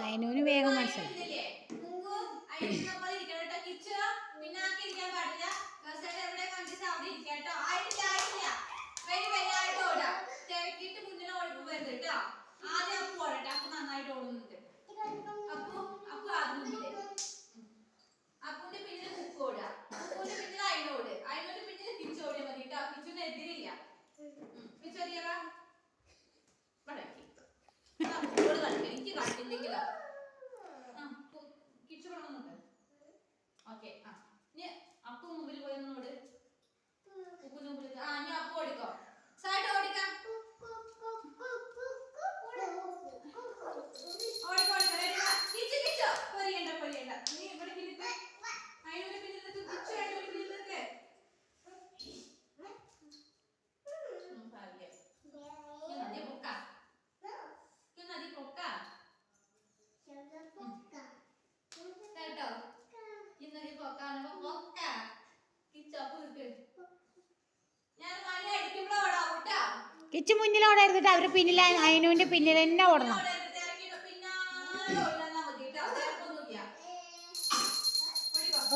അതിനൂന് വേഗം മനസ്സിലായി. അപ്പൂന്റെ പിന്നിൽ കുക്കോടുക അപ്പൂന്റെ പിന്നിൽ അതിനോട് അതിനോട് പിന്നിൽ തിരിച്ചോടിയാൽ മതി കേട്ടോ. കിച്ചുവിനെതിരില്ല കിച്ചു മുന്നിൽ ഓടരുതിട്ട് അവർ പിന്നിൽ അയനുവിന്റെ പിന്നിൽ തന്നെ ഓടണം.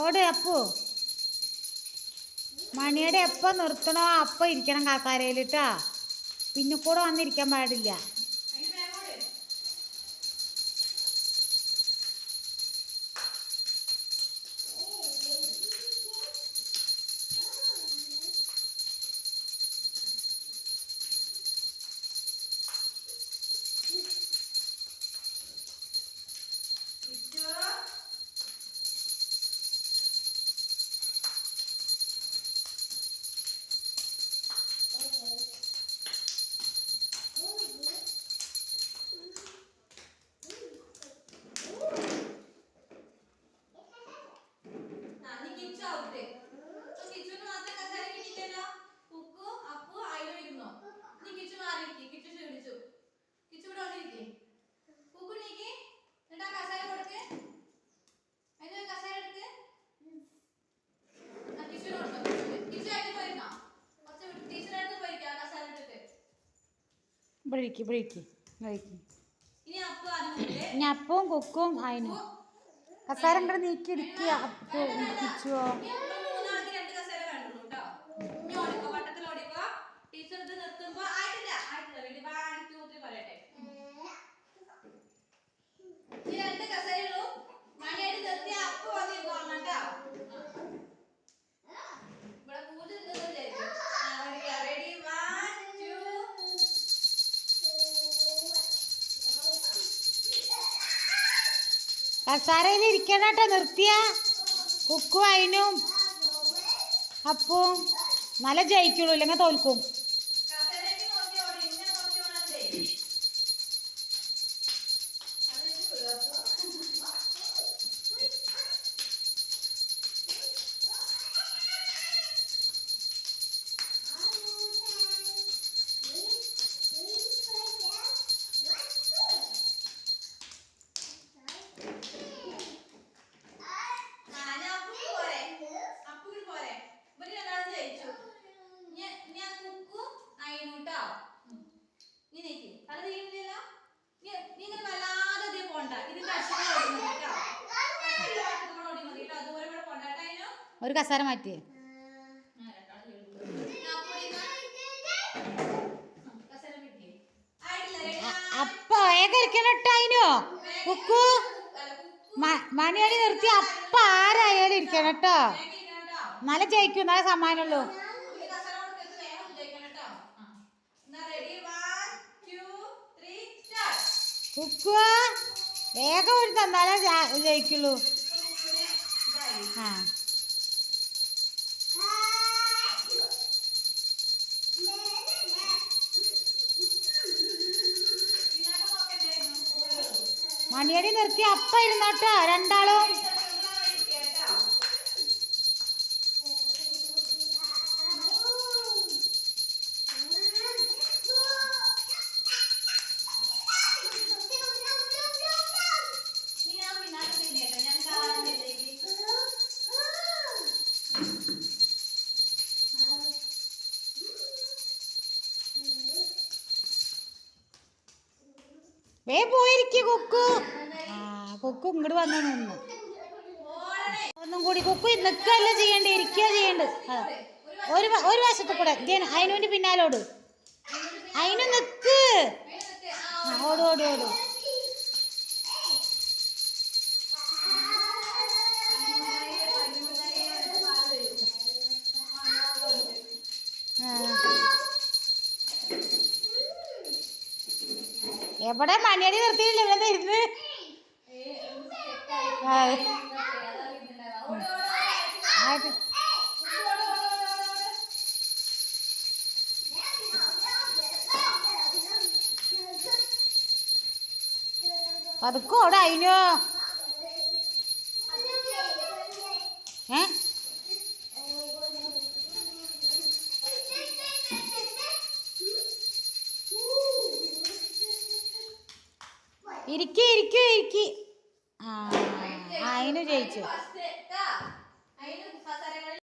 ഓട് അപ്പു. മണിയുടെ എപ്പ നിർത്തണോ അപ്പൊ ഇരിക്കണം കാക്കാരയിലിട്ടാ പിന്നെ കൂടെ വന്നിരിക്കാൻ പാടില്ല. ഇവിടെ ഇരിക്കും ഇവിടെ ഇനി അപ്പവും കൊക്കും അതിന് കസാര നീക്കി ഇടിക്കുക അപ്പോ ഇടിച്ചോ കസാരയിൽ ഇരിക്കണേട്ടോ നിർത്തിയ. കുക്കും അതിനും അപ്പോൾ നല്ല ജയിക്കുള്ളൂ ഇല്ലെങ്കിൽ തോൽക്കും. ഒരു കസാര മാറ്റിയേ. അപ്പ ഏകരിക്കണട്ടായിനോ കുക്കു? മണിയടി നിർത്തി. അപ്പ ആരായാലും ഇരിക്കണം കേട്ടോ. നല്ല ജയിക്കും നല്ല സമ്മാനമുള്ളൂ. കുക്കുക വേഗം ഒരു തന്നാലേ ജയിക്കുള്ളൂ. ആ. മണിയടി നിർത്തി അപ്പ ഇരുന്നാട്ടാ രണ്ടാളും. വേ പോയിരിക്ക കുക്കു. ആ കുക്കു ഇങ്ങോട്ട് വന്ന് നിന്ന് ഒന്നും കൂടി കുക്കു നിക്കല്ല ചെയ്യണ്ടേ? ഇരിക്കുക ചെയ്യണ്ട ഒരു ഒരു വശത്ത് കൂടെ അതിനുവേണ്ടി പിന്നാലോട്. അതിന് നിൽക്ക് ഓട് ഓട് ഓട്. എവിടെ മണിയടി നിർത്തിയില്ല ഇവിടെ ഇരുന്ന് ആ. ആയിട്ട്. പതുക്കെ അതിനോ ഏ ഇരിക്കി ഇരിക്കേ ഇരിക്കി ആ അതിന് ജയിച്ചു